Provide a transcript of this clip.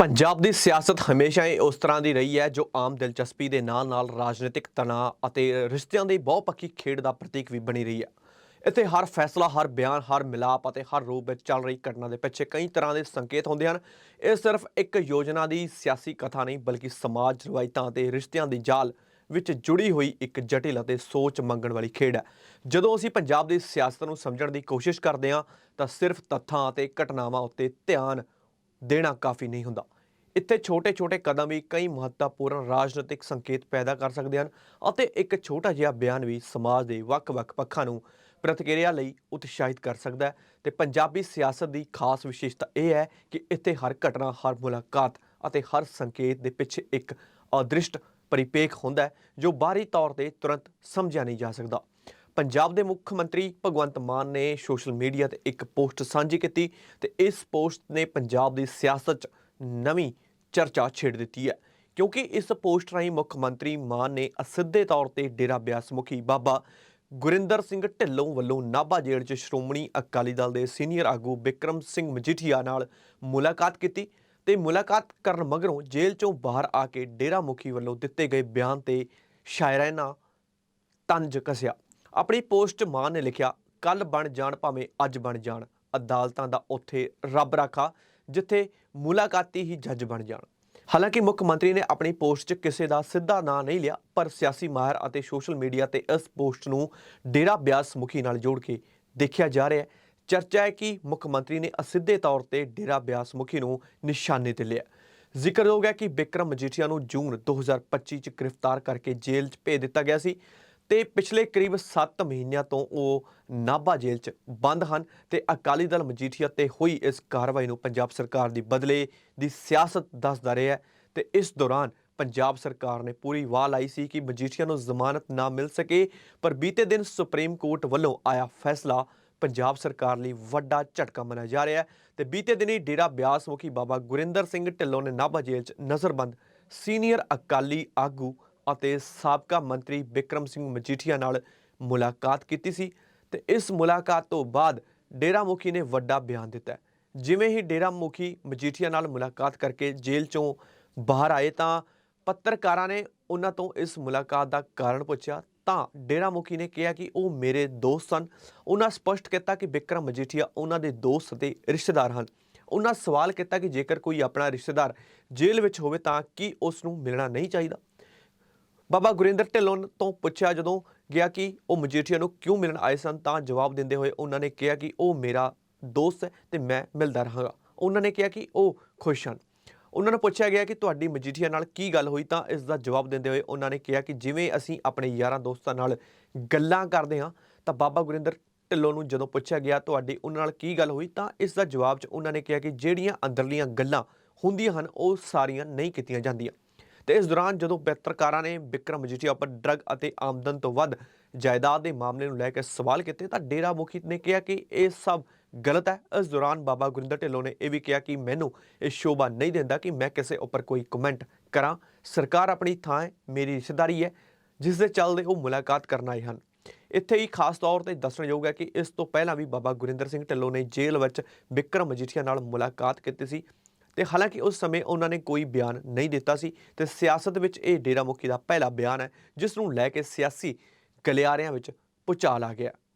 ਪੰਜਾਬ ਦੀ ਸਿਆਸਤ ਹਮੇਸ਼ਾ ਹੀ ਉਸ ਤਰ੍ਹਾਂ ਦੀ ਰਹੀ ਹੈ, ਜੋ ਆਮ ਦਿਲਚਸਪੀ ਦੇ ਨਾਲ-ਨਾਲ ਰਾਜਨੀਤਿਕ ਤਣਾਅ ਅਤੇ ਰਿਸ਼ਤਿਆਂ ਦੀ ਬਹੁਪੱਖੀ ਖੇਡ ਦਾ ਪ੍ਰਤੀਕ ਵੀ ਬਣੀ ਰਹੀ ਹੈ। ਇੱਥੇ ਹਰ ਫੈਸਲਾ, ਹਰ ਬਿਆਨ, ਹਰ ਮਿਲਾਪ ਅਤੇ ਹਰ ਰੂਪ ਵਿੱਚ ਚੱਲ ਰਹੀ ਘਟਨਾ ਦੇ ਪਿੱਛੇ ਕਈ ਤਰ੍ਹਾਂ ਦੇ ਸੰਕੇਤ ਹੁੰਦੇ ਹਨ। ਇਹ ਸਿਰਫ ਇੱਕ ਯੋਜਨਾ ਦੀ ਸਿਆਸੀ ਕਥਾ ਨਹੀਂ, ਬਲਕਿ ਸਮਾਜ, ਰਵਾਇਤਾਂ ਅਤੇ ਰਿਸ਼ਤਿਆਂ ਦੀ ਜਾਲ ਵਿੱਚ ਜੁੜੀ ਹੋਈ ਇੱਕ ਜਟਿਲ ਅਤੇ ਸੋਚ ਮੰਗਣ ਵਾਲੀ ਖੇਡ ਹੈ। ਜਦੋਂ ਅਸੀਂ ਪੰਜਾਬ ਦੀ ਸਿਆਸਤ ਨੂੰ ਸਮਝਣ ਦੀ ਕੋਸ਼ਿਸ਼ ਕਰਦੇ ਹਾਂ, ਤਾਂ ਸਿਰਫ ਤੱਥਾਂ ਅਤੇ ਘਟਨਾਵਾਂ ਉੱਤੇ ਧਿਆਨ ਦੇਣਾ ਕਾਫੀ ਨਹੀਂ ਹੁੰਦਾ। ਇੱਥੇ ਛੋਟੇ-ਛੋਟੇ ਕਦਮ ਵੀ ਕਈ ਮਹੱਤਵਪੂਰਨ ਰਾਜਨੀਤਿਕ ਸੰਕੇਤ ਪੈਦਾ ਕਰ ਸਕਦੇ ਹਨ ਅਤੇ ਇੱਕ ਛੋਟਾ ਜਿਹਾ ਬਿਆਨ ਵੀ ਸਮਾਜ ਦੇ ਵੱਖ-ਵੱਖ ਪੱਖਾਂ ਨੂੰ ਪ੍ਰਤੀਕਿਰਿਆ ਲਈ ਉਤਸ਼ਾਹਿਤ ਕਰ ਸਕਦਾ ਹੈ। ਤੇ ਪੰਜਾਬੀ ਸਿਆਸਤ ਦੀ ਖਾਸ ਵਿਸ਼ੇਸ਼ਤਾ ਇਹ ਹੈ ਕਿ ਇੱਥੇ ਹਰ ਘਟਨਾ, ਹਰ ਮੁਲਾਕਾਤ ਅਤੇ ਹਰ ਸੰਕੇਤ ਦੇ ਪਿੱਛੇ ਇੱਕ ਅਦ੍ਰਿਸ਼ਟ, ਪਰਿਪੇਖ ਹੁੰਦਾ ਹੈ, ਜੋ ਬਾਹਰੀ ਤੌਰ ਤੇ ਤੁਰੰਤ ਸਮਝਿਆ ਨਹੀਂ ਜਾ ਸਕਦਾ। ਪੰਜਾਬ ਦੇ ਮੁੱਖ ਮੰਤਰੀ ਭਗਵੰਤ ਮਾਨ ਨੇ ਸੋਸ਼ਲ ਮੀਡੀਆ ਤੇ ਇੱਕ ਪੋਸਟ ਸਾਂਝੀ ਕੀਤੀ ਤੇ ਇਸ ਪੋਸਟ ਨੇ ਪੰਜਾਬ ਦੀ ਸਿਆਸਤ 'ਚ ਨਵੀਂ ਚਰਚਾ ਛੇੜ ਦਿੱਤੀ ਹੈ। ਕਿਉਂਕਿ ਇਸ ਪੋਸਟ ਰਾਹੀਂ ਮੁੱਖ ਮੰਤਰੀ ਮਾਨ ਨੇ ਅਸਿੱਧੇ ਤੌਰ ਤੇ ਡੇਰਾ ਬਿਆਸ ਮੁਖੀ ਬਾਬਾ ਗੁਰਿੰਦਰ ਸਿੰਘ ਢਿੱਲੋਂ ਵੱਲੋਂ ਨਾਭਾ ਜੇਲ੍ਹ 'ਚ ਸ਼੍ਰੋਮਣੀ ਅਕਾਲੀ ਦਲ ਦੇ ਸੀਨੀਅਰ ਆਗੂ ਬਿਕਰਮ ਸਿੰਘ ਮਜੀਠੀਆ ਨਾਲ ਮੁਲਾਕਾਤ ਕੀਤੀ ਤੇ ਮੁਲਾਕਾਤ ਕਰਨ ਮਗਰੋਂ ਜੇਲ੍ਹ 'ਚੋਂ ਬਾਹਰ ਆ ਕੇ ਡੇਰਾ ਮੁਖੀ ਵੱਲੋਂ ਦਿੱਤੇ ਗਏ ਬਿਆਨ ਤੇ ਸ਼ਾਇਰਾਨਾ ਤੰਜ ਕਸਿਆ। ਆਪਣੀ ਪੋਸਟ 'ਚ ਮਾਨ ਨੇ ਲਿਖਿਆ ਕੱਲ ਬਣ ਜਾਣ ਭਾਵੇਂ ਅੱਜ ਬਣ ਜਾਣ, ਅਦਾਲਤਾਂ ਦਾ ਉੱਥੇ ਰੱਬ ਰਾਖਾ, ਜਿੱਥੇ ਮੁਲਾਕਾਤੀ ਹੀ ਜੱਜ ਬਣ ਜਾਣ। ਹਾਲਾਂਕਿ ਮੁੱਖ ਮੰਤਰੀ ਨੇ ਆਪਣੀ ਪੋਸਟ 'ਚ ਕਿਸੇ ਦਾ ਸਿੱਧਾ ਨਾਂ ਨਹੀਂ ਲਿਆ, ਪਰ ਸਿਆਸੀ ਮਾਹਰ ਅਤੇ ਸੋਸ਼ਲ ਮੀਡੀਆ ਤੇ ਇਸ ਪੋਸਟ ਨੂੰ ਡੇਰਾ ਬਿਆਸ ਮੁਖੀ ਨਾਲ ਜੋੜ ਕੇ ਦੇਖਿਆ ਜਾ ਰਿਹਾ ਹੈ। ਚਰਚਾ ਹੈ ਕਿ ਮੁੱਖ ਮੰਤਰੀ ਨੇ ਅਸਿੱਧੇ ਤੌਰ ਤੇ ਡੇਰਾ ਬਿਆਸ ਮੁਖੀ ਨੂੰ ਨਿਸ਼ਾਨੇ ਤੇ ਲਿਆ। ਜ਼ਿਕਰਯੋਗ ਹੈ ਕਿ ਬਿਕਰਮ ਮਜੀਠੀਆ ਨੂੰ ਜੂਨ 2025 ਚ ਗ੍ਰਿਫਤਾਰ ਕਰਕੇ ਜੇਲ੍ਹ 'ਚ ਭੇਜ ਦਿੱਤਾ ਗਿਆ ਸੀ। ਤੇ ਪਿਛਲੇ ਕਰੀਬ 7 ਮਹੀਨਿਆਂ ਤੋਂ ਉਹ ਨਾਭਾ ਜੇਲ੍ਹ 'ਚ ਬੰਦ ਹਨ ਤੇ ਅਕਾਲੀ ਦਲ ਮਜੀਠੀਆ ਤੇ ਹੋਈ ਇਸ ਕਾਰਵਾਈ ਨੂੰ ਪੰਜਾਬ ਸਰਕਾਰ ਦੀ ਬਦਲੇ ਦੀ ਸਿਆਸਤ ਦੱਸਦਾ ਰਿਹਾ ਹੈ ਤੇ ਇਸ ਦੌਰਾਨ ਪੰਜਾਬ ਸਰਕਾਰ ਨੇ ਪੂਰੀ ਵਾਹ ਲਾਈ ਸੀ ਕਿ ਮਜੀਠੀਆ ਨੂੰ ਜ਼ਮਾਨਤ ਨਾ ਮਿਲ ਸਕੇ, ਪਰ ਬੀਤੇ ਦਿਨ ਸੁਪਰੀਮ ਕੋਰਟ ਵੱਲੋਂ ਆਇਆ ਫੈਸਲਾ ਪੰਜਾਬ ਸਰਕਾਰ ਲਈ ਵੱਡਾ ਝਟਕਾ ਮੰਨਿਆ ਜਾ ਰਿਹਾ ਹੈ ਤੇ ਬੀਤੇ ਦਿਨੀ ਡੇਰਾ ਬਿਆਸ ਮੁਖੀ ਬਾਬਾ ਗੁਰਿੰਦਰ ਸਿੰਘ ਢਿੱਲੋਂ ਨੇ ਨਾਭਾ ਜੇਲ੍ਹ 'ਚ ਨਜ਼ਰਬੰਦ ਸੀਨੀਅਰ ਅਕਾਲੀ ਆਗੂ ਅਤੇ ਸਾਬਕਾ ਮੰਤਰੀ ਬਿਕਰਮ ਸਿੰਘ ਮਜੀਠੀਆ ਨਾਲ ਮੁਲਾਕਾਤ ਕੀਤੀ ਸੀ ਤੇ ਇਸ ਮੁਲਾਕਾਤ ਤੋਂ ਬਾਅਦ ਡੇਰਾ ਮੁਖੀ ਨੇ ਵੱਡਾ ਬਿਆਨ ਦਿੱਤਾ ਜਿਵੇਂ ਹੀ ਡੇਰਾ ਮੁਖੀ ਮਜੀਠੀਆ ਨਾਲ ਮੁਲਾਕਾਤ ਕਰਕੇ ਜੇਲ੍ਹ 'ਚੋਂ ਬਾਹਰ ਆਏ ਤਾਂ ਪੱਤਰਕਾਰਾਂ ਨੇ ਉਹਨਾਂ ਤੋਂ ਇਸ ਮੁਲਾਕਾਤ ਦਾ ਕਾਰਨ ਪੁੱਛਿਆ। ਤਾਂ ਡੇਰਾ ਮੁਖੀ ਨੇ ਕਿਹਾ ਕਿ ਉਹ ਮੇਰੇ ਦੋਸਤ ਸਨ। ਉਹਨਾਂ ਸਪਸ਼ਟ ਕੀਤਾ ਕਿ ਬਿਕਰਮ ਮਜੀਠੀਆ ਉਹਨਾਂ ਦੇ ਦੋਸਤ ਅਤੇ ਰਿਸ਼ਤੇਦਾਰ ਹਨ। ਉਹਨਾਂ ਸਵਾਲ ਕੀਤਾ ਕਿ ਜੇਕਰ ਕੋਈ ਆਪਣਾ ਰਿਸ਼ਤੇਦਾਰ ਜੇਲ੍ਹ ਵਿੱਚ ਹੋਵੇ ਤਾਂ ਕੀ ਉਸ ਨੂੰ ਮਿਲਣਾ ਨਹੀਂ ਚਾਹੀਦਾ? ਬਾਬਾ ਗੁਰਿੰਦਰ ਢਿੱਲੋਂ ਤੋਂ ਪੁੱਛਿਆ ਜਦੋਂ ਗਿਆ ਕਿ ਉਹ ਮਜੀਠੀਆ ਨੂੰ ਕਿਉਂ ਮਿਲਣ ਆਏ ਸਨ ਤਾਂ ਜਵਾਬ ਦਿੰਦੇ ਹੋਏ ਉਹਨਾਂ ਨੇ ਕਿਹਾ ਕਿ ਉਹ ਮੇਰਾ ਦੋਸਤ ਹੈ ਤੇ ਮੈਂ ਮਿਲਦਾ ਰਹਾਂਗਾ। ਉਹਨਾਂ ਨੇ ਕਿਹਾ ਕਿ ਉਹ ਖੁਸ਼ ਹਨ। ਉਹਨਾਂ ਨੂੰ ਪੁੱਛਿਆ ਗਿਆ ਕਿ ਤੁਹਾਡੀ ਮਜੀਠੀਆ ਨਾਲ ਕੀ ਗੱਲ ਹੋਈ ਤਾਂ ਇਸ ਦਾ ਜਵਾਬ ਦਿੰਦੇ ਹੋਏ ਉਹਨਾਂ ਨੇ ਕਿਹਾ ਕਿ ਜਿਵੇਂ ਅਸੀਂ ਆਪਣੇ ਯਾਰਾਂ ਦੋਸਤਾਂ ਨਾਲ ਗੱਲਾਂ ਕਰਦੇ ਹਾਂ, ਤਾਂ ਬਾਬਾ ਗੁਰਿੰਦਰ ਢਿੱਲੋਂ ਨੂੰ ਜਦੋਂ ਪੁੱਛਿਆ ਗਿਆ ਤੁਹਾਡੀ ਉਹਨਾਂ ਨਾਲ ਕੀ ਗੱਲ ਹੋਈ ਤਾਂ ਇਸ ਦਾ ਜਵਾਬ 'ਚ ਉਹਨਾਂ ਨੇ ਕਿਹਾ ਕਿ ਜਿਹੜੀਆਂ ਅੰਦਰਲੀਆਂ ਗੱਲਾਂ ਹੁੰਦੀਆਂ ਹਨ, ਉਹ ਸਾਰੀਆਂ ਨਹੀਂ ਕੀਤੀਆਂ ਜਾਂਦੀਆਂ। ਤੇ ਇਸ ਦੌਰਾਨ ਜਦੋਂ ਪੱਤਰਕਾਰਾਂ ਨੇ ਵਿਕਰਮ ਮਜੀਠੀਆ ਉੱਪਰ ਡਰੱਗ ਅਤੇ ਆਮਦਨ ਤੋਂ ਵੱਧ ਜਾਇਦਾਦ ਦੇ ਮਾਮਲੇ ਨੂੰ ਲੈ ਕੇ ਸਵਾਲ ਕੀਤੇ ਤਾਂ ਡੇਰਾ ਮੁਖੀ ਨੇ ਕਿਹਾ ਕਿ ਇਹ ਸਭ ਗਲਤ ਹੈ। ਇਸ ਦੌਰਾਨ ਬਾਬਾ ਗੁਰਿੰਦਰ ਢਿੱਲੋਂ ਨੇ ਇਹ ਵੀ ਕਿਹਾ ਕਿ ਮੈਨੂੰ ਇਹ ਸ਼ੋਭਾ ਨਹੀਂ ਦਿੰਦਾ ਕਿ ਮੈਂ ਕਿਸੇ ਉੱਪਰ ਕੋਈ ਕਮੈਂਟ ਕਰਾਂ। ਸਰਕਾਰ ਆਪਣੀ ਥਾਂ ਹੈ, ਮੇਰੀ ਰਿਸ਼ਤੇਦਾਰੀ ਹੈ, ਜਿਸ ਦੇ ਚੱਲਦੇ ਉਹ ਮੁਲਾਕਾਤ ਕਰਨ ਆਏ ਹਨ। ਇੱਥੇ ਹੀ ਖਾਸ ਤੌਰ ਤੇ ਦੱਸਣਯੋਗ ਹੈ ਕਿ ਇਸ ਤੋਂ ਪਹਿਲਾਂ ਵੀ ਬਾਬਾ ਗੁਰਿੰਦਰ ਸਿੰਘ ਢਿੱਲੋਂ ਨੇ ਜੇਲ੍ਹ ਵਿੱਚ ਵਿਕਰਮ ਮਜੀਠੀਆ ਨਾਲ ਮੁਲਾਕਾਤ ਕੀਤੀ ਸੀ। ਤੇ ਹਾਲਾਂਕਿ ਉਸ ਸਮੇਂ ਉਹਨਾਂ ਨੇ ਕੋਈ ਬਿਆਨ ਨਹੀਂ ਦਿੱਤਾ ਸੀ ਤੇ ਸਿਆਸਤ ਵਿੱਚ ਇਹ ਡੇਰਾ ਮੁਖੀ ਦਾ ਪਹਿਲਾ ਬਿਆਨ ਹੈ ਜਿਸ ਨੂੰ ਲੈ ਕੇ ਸਿਆਸੀ ਗਲਿਆਰਿਆਂ ਵਿੱਚ ਪੁਚਾਲ ਆ ਗਿਆ।